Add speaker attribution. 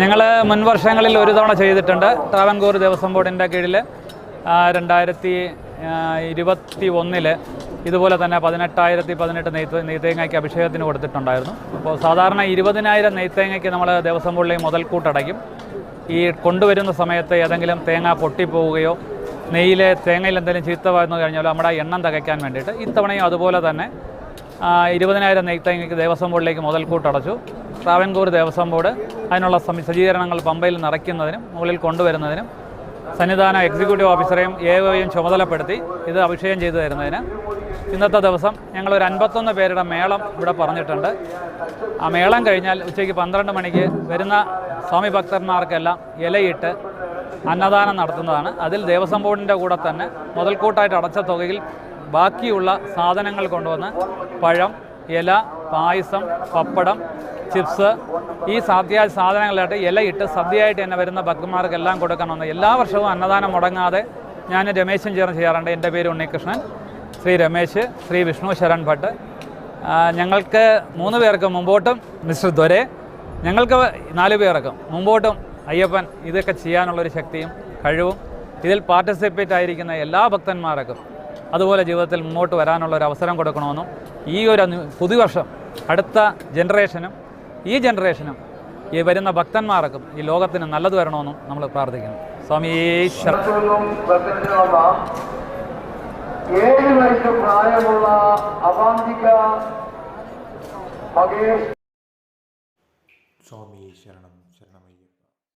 Speaker 1: ഞങ്ങൾ മുൻ വർഷങ്ങളിൽ ഒരു തവണ ചെയ്തിട്ടുണ്ട്. ട്രാവൻകൂർ ദേവസ്വം ബോർഡിന്റെ കീഴിൽ രണ്ടായിരത്തി ഇരുപത്തി ഒന്നിൽ ഇതുപോലെ തന്നെ പതിനെട്ടായിരത്തി പതിനെട്ട് നെയ്ത്ത് നെയ്ത്തേങ്ങയ്ക്ക് അഭിഷേകത്തിന് കൊടുത്തിട്ടുണ്ടായിരുന്നു. അപ്പോൾ സാധാരണ ഇരുപതിനായിരം നെയ്ത്തേങ്ങയ്ക്ക് നമ്മൾ ദേവസ്വം ബോർഡിലെ മുതൽക്കൂട്ടടയ്ക്കും ഈ കൊണ്ടുവരുന്ന സമയത്ത് ഏതെങ്കിലും തേങ്ങ പൊട്ടിപ്പോവുകയോ നെയ്യിലെ തേങ്ങയിൽ എന്തെങ്കിലും ചീത്ത വന്നു കഴിഞ്ഞാൽ നമ്മുടെ എണ്ണം തകയ്ക്കാൻ വേണ്ടിയിട്ട് ഇത്തവണയും അതുപോലെ തന്നെ ഇരുപതിനായിരം നെയ്ത്തേങ്ങയ്ക്ക് ദേവസ്വം ബോർഡിലേക്ക് മുതൽക്കൂട്ടടച്ചു ട്രാവൻകൂർ ദേവസ്വം ബോർഡ് അതിനുള്ള സജ്ജീകരണങ്ങൾ പമ്പയിൽ നിറയ്ക്കുന്നതിനും മുകളിൽ കൊണ്ടുവരുന്നതിനും സന്നിധാന എക്സിക്യൂട്ടീവ് ഓഫീസറെയും എയും ചുമതലപ്പെടുത്തി ഇത് അഭിഷേകം ചെയ്തു തരുന്നതിന് ഇന്നത്തെ ദിവസം ഞങ്ങൾ ഒരു അൻപത്തൊന്ന് പേരുടെ മേളം ഇവിടെ പറഞ്ഞിട്ടുണ്ട്. ആ മേളം കഴിഞ്ഞാൽ ഉച്ചയ്ക്ക് പന്ത്രണ്ട് മണിക്ക് വരുന്ന സ്വാമി ഭക്തന്മാർക്കെല്ലാം ഇലയിട്ട് അന്നദാനം നടത്തുന്നതാണ്. അതിൽ ദേവസ്വം ബോർഡിന്റെ കൂടെ തന്നെ മുതൽക്കൂട്ടായിട്ട് അടച്ച തുകയിൽ ബാക്കിയുള്ള സാധനങ്ങൾ കൊണ്ടുവന്ന് പഴം ഇല പായസം പപ്പടം ചിപ്സ് ഈ സാധ്യ സാധനങ്ങളായിട്ട് ഇലയിട്ട് സദ്യയായിട്ട് തന്നെ വരുന്ന ഭക്തന്മാർക്കെല്ലാം കൊടുക്കണമെന്ന് എല്ലാ വർഷവും അന്നദാനം മുടങ്ങാതെ ഞാൻ രമേശൻ ചേർന്ന് ചെയ്യാറുണ്ട്. എന്റെ പേര് ഉണ്ണികൃഷ്ണൻ. ശ്രീ രമേശ് ശ്രീ വിഷ്ണു ശരൺ ഭട്ട്. ഞങ്ങൾക്ക് മൂന്ന് പേർക്ക് മുമ്പോട്ടും മിസ്റ്റർ ദ്വരെ. ഞങ്ങൾക്ക് നാല് പേർക്കും മുമ്പോട്ടും അയ്യപ്പൻ. ഇതൊക്കെ ചെയ്യാനുള്ളൊരു ശക്തിയും കഴിവും. ഇതിൽ പാർട്ടിസിപ്പേറ്റ് ആയിരിക്കുന്ന എല്ലാ ഭക്തന്മാർക്കും അതുപോലെ ജീവിതത്തിൽ മുമ്പോട്ട് വരാനുള്ള ഒരു അവസരം കൊടുക്കണമെന്നും ഈ ഒരു പുതുവർഷം അടുത്ത ജനറേഷനും ഈ ജനറേഷനും ഈ വരുന്ന ഭക്തന്മാർക്കും ഈ ലോകത്തിന് നല്ലത് വരണമെന്നും നമ്മൾ പ്രാർത്ഥിക്കുന്നു. സ്വാമി
Speaker 2: ഏഴ് വയസ്സ് പ്രായമുള്ള അവാന്തിക മകേഷ്.
Speaker 3: സ്വാമി ശരണം.